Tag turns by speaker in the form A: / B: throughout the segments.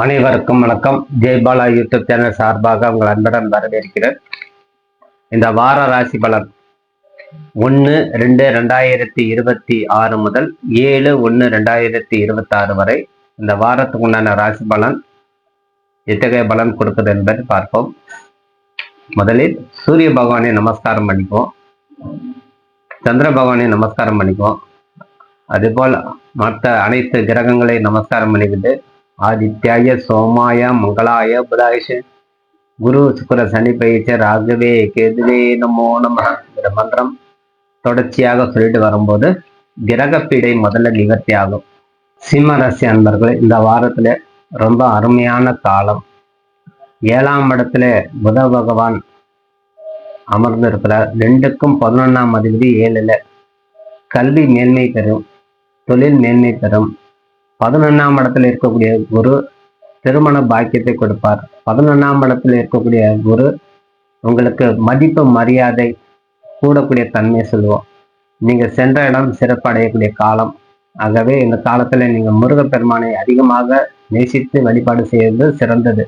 A: அனைவருக்கும் வணக்கம். Jaibala YouTube channel சார்பாக உங்கள் அன்புடன் வரவேற்கிறேன். இந்த வார ராசி பலன் ஒன்று ரெண்டு ரெண்டாயிரத்தி இருபத்தி ஆறு முதல் ஏழு ஒன்று ரெண்டாயிரத்தி இருபத்தி ஆறு வரை இந்த வாரத்துக்கு உண்டான ராசி பலன் எத்தகைய பலன் கொடுக்குது என்பதை பார்ப்போம். முதலில் சூரிய பகவானை நமஸ்காரம் பண்ணிக்குவோம். சந்திர பகவானை நமஸ்காரம் பண்ணிக்குவோம். அதுபோல் மற்ற அனைத்து கிரகங்களை நமஸ்காரம் பண்ணிக்கிட்டு ஆதித்யாய சோமாய மங்களாய புதாயிஷ குரு சுக்கர சனி பயிற்சி ராகவே கேதுவே நமோ நம மந்திரம் தொடர்ச்சியாக சொல்லிட்டு வரும்போது கிரகப்பீடை முதல்ல நிவர்த்தி ஆகும். சிம்ம ரசி அன்பர்கள் இந்த வாரத்துல ரொம்ப அருமையான காலம். ஏழாம் இடத்துல புத பகவான் அமர்ந்து இருக்கிறார் ரெண்டுக்கும் பதினொன்னாம் அதிபதி ஏழுல. கல்வி மேன்மை தரும் தொழில் மேன்மை தரும் பதினொன்னாம் இடத்துல இருக்கக்கூடிய குரு திருமண பாக்கியத்தை கொடுப்பார். பதினொன்னாம் இடத்துல இருக்கக்கூடிய குரு உங்களுக்கு மதிப்பு மரியாதை கூடக்கூடிய தன்மையை சொல்லுவோம். நீங்க சென்ற இடம் சிறப்படையக்கூடிய காலம். ஆகவே இந்த காலத்துல நீங்க முருகப்பெருமானை அதிகமாக நேசித்து வழிபாடு செய்வது சிறந்தது.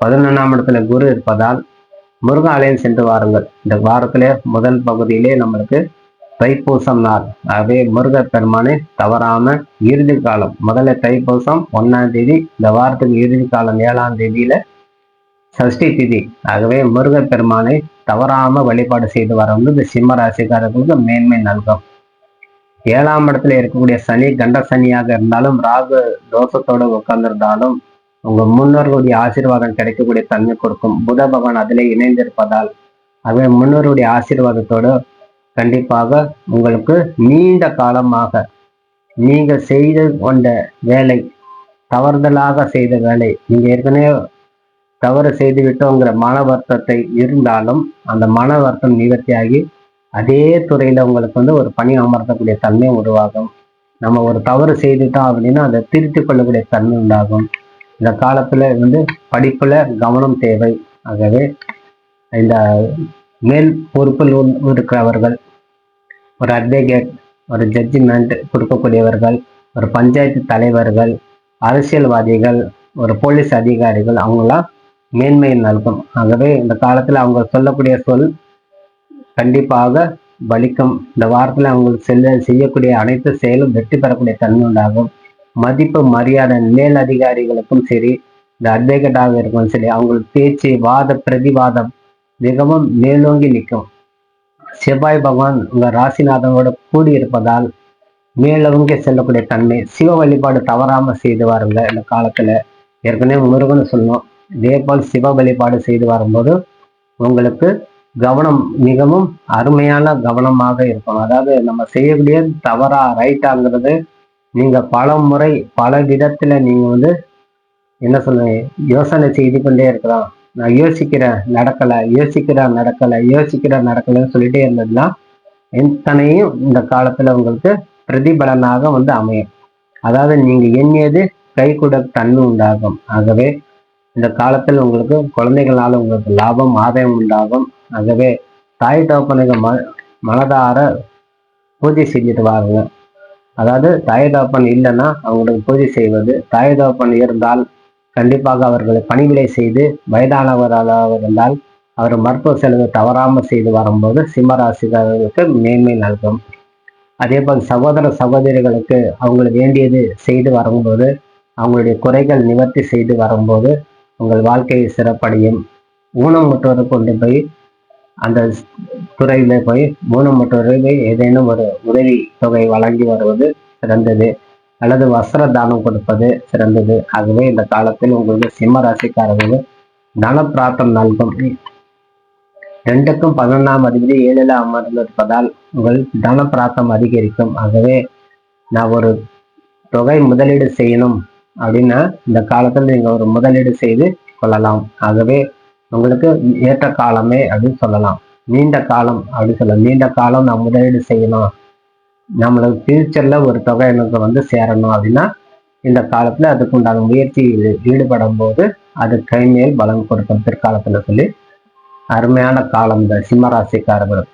A: பதினொன்றாம் இடத்துல குரு இருப்பதால் முருக ஆலயம் சென்று வாருங்கள். இந்த வாரத்திலே முதல் பகுதியிலே நம்மளுக்கு தைப்பூசம் நாள். ஆகவே முருகர் பெருமானை தவறாம இறுதி காலம். முதல்ல தைப்பூசம் ஒன்னாம் தேதி இந்த வாரத்துக்கு இறுதி காலம் ஏழாம் தேதியில சஷ்டி திதி. ஆகவே முருகர் பெருமானை தவறாம வழிபாடு செய்து வரவங்க இந்த சிம்ம ராசிக்காரர்களுக்கு மேன்மை நல்கும். ஏழாம் இடத்துல இருக்கக்கூடிய சனி கண்ட சனியாக இருந்தாலும் ராகு தோஷத்தோடு உட்கார்ந்திருந்தாலும் உங்க முன்னோர்களுடைய ஆசீர்வாதம் கிடைக்கக்கூடிய தன்மை கொடுக்கும். புத பகவான் அதிலே இணைந்திருப்பதால் ஆகவே முன்னோருடைய ஆசீர்வாதத்தோடு கண்டிப்பாக உங்களுக்கு நீண்ட காலமாக நீங்க செய்து கொண்ட வேலை தவறுதலாக செய்த வேலை நீங்க ஏற்கனவே தவறு செய்து விட்டோங்கிற மன வருத்தத்தை இருந்தாலும் அந்த மன வருத்தம் நிவர்த்தியாகி அதே துறையில உங்களுக்கு வந்து ஒரு பணி அமர்த்தக்கூடிய தன்மை உருவாகும். நம்ம ஒரு தவறு செய்துட்டோம் அப்படின்னா அதை திருத்தி கொள்ளக்கூடிய தன்மை உண்டாகும். இந்த காலத்துல வந்து படிப்புல கவனம் தேவை. ஆகவே இந்த மேல் பொறுப்பில் இருக்கிறவர்கள் ஒரு அட்வொகேட் ஒரு ஜட்ஜ்மெண்ட் கொடுக்கக்கூடியவர்கள் ஒரு பஞ்சாயத்து தலைவர்கள் அரசியல்வாதிகள் ஒரு போலீஸ் அதிகாரிகள் அவங்களாம் மேன்மையை நல்கும். ஆகவே இந்த காலத்தில் அவங்க சொல்லக்கூடிய சொல் கண்டிப்பாக பலிக்கும் இந்த வாரத்தில் அவங்க செல்ல செய்யக்கூடிய அனைத்து செயலும் வெற்றி பெறக்கூடிய தன்மை உண்டாகும். மதிப்பு மரியாதை மேல் அதிகாரிகளுக்கும் சரி இந்த அட்வொகேட்டாக இருக்கும் சரி அவங்களுக்கு பேச்சு வாத பிரதிவாதம் மிகவும் மேலோங்கி நிற்கும். செவ்வாய் பகவான் உங்க ராசிநாதனோட கூடி இருப்பதால் மேலோங்கி செல்லக்கூடிய தன்மை சிவ வழிபாடு தவறாம செய்து வாருங்க. இந்த காலத்துல ஏற்கனவே முருகன் சொல்லணும் இதே போல் சிவ வழிபாடு செய்து வரும்போது உங்களுக்கு கவனம் மிகவும் அருமையான கவனமாக இருக்கும். அதாவது நம்ம செய்யக்கூடிய தவறா ரைட்டாங்கிறது நீங்க பல முறை பல விதத்துல நீங்க வந்து என்ன சொல்லுங்க யோசனை செய்து கொண்டே இருக்கலாம். நான் யோசிக்கிறேன் நடக்கலை யோசிக்கிறேன் நடக்கலை யோசிக்கிறேன் நடக்கலைன்னு சொல்லிட்டே இருந்ததுன்னா எத்தனையும் இந்த காலத்துல உங்களுக்கு பிரதிபலனாக வந்து அமையும். அதாவது நீங்க எண்ணியது கை கூட தன்மை உண்டாகும். ஆகவே இந்த காலத்தில் உங்களுக்கு குழந்தைகளால உங்களுக்கு லாபம் ஆதாயம் உண்டாகும். ஆகவே தாய் தகப்பனுக்கு ம மனதார பூஜை செஞ்சுட்டு வாருங்க. அதாவது தாய் தகப்பன் இல்லைன்னா அவங்களுக்கு பூஜை செய்வது தாய் தகப்பன் இருந்தால் கண்டிப்பாக அவர்களை பணிவிடை செய்து வயதானவராக இருந்தால் அவர் மருத்துவ செலவு தவறாமல் செய்து வரும்போது சிம்மராசிக்காரர்களுக்கு மேன்மை நல்கும். அதே போல் சகோதர சகோதரிகளுக்கு அவங்களுக்கு வேண்டியது செய்து வரும்போது அவங்களுடைய குறைகள் நிவர்த்தி செய்து வரும்போது உங்கள் வாழ்க்கையை சிறப்படையும். ஊனமுற்றோரை கொண்டு போய் அந்த துறையில் போய் ஊனமுற்றோருக்கு ஏதேனும் ஒரு உதவி தொகை வழங்கி வருவது சிறந்தது. அல்லது வஸ்திர தானம் கொடுப்பது சிறந்தது. ஆகவே இந்த காலத்தில் உங்களுக்கு சிம்ம ராசிக்காரர்கள் தன பிராப்தம் நல்கும். ரெண்டுக்கும் பதினொன்றாம் அதிபதி ஏழில் அமர்ந்திருப்பதால் உங்கள் தன பிராப்தம் அதிகரிக்கும். ஆகவே நான் ஒரு தொகை முதலீடு செய்யணும் அப்படின்னா இந்த காலத்தில் நீங்கள் ஒரு முதலீடு செய்து கொள்ளலாம். ஆகவே உங்களுக்கு ஏற்ற காலமே அப்படின்னு சொல்லலாம். நீண்ட காலம் அப்படின்னு சொல்லலாம். நீண்ட காலம் நான் முதலீடு செய்யணும். நம்மளுக்கு ஃபியூச்சர்ல ஒரு தொகை எனக்கு வந்து சேரணும் அப்படின்னா இந்த காலத்துல அதுக்கு உண்டான முயற்சி ஈடுபடும் போது அது கைமேல் பலன் கொடுக்கும் பிற்காலத்தில் சொல்லி அருமையான காலம் இந்த சிம்மராசிக்காரர்களுக்கு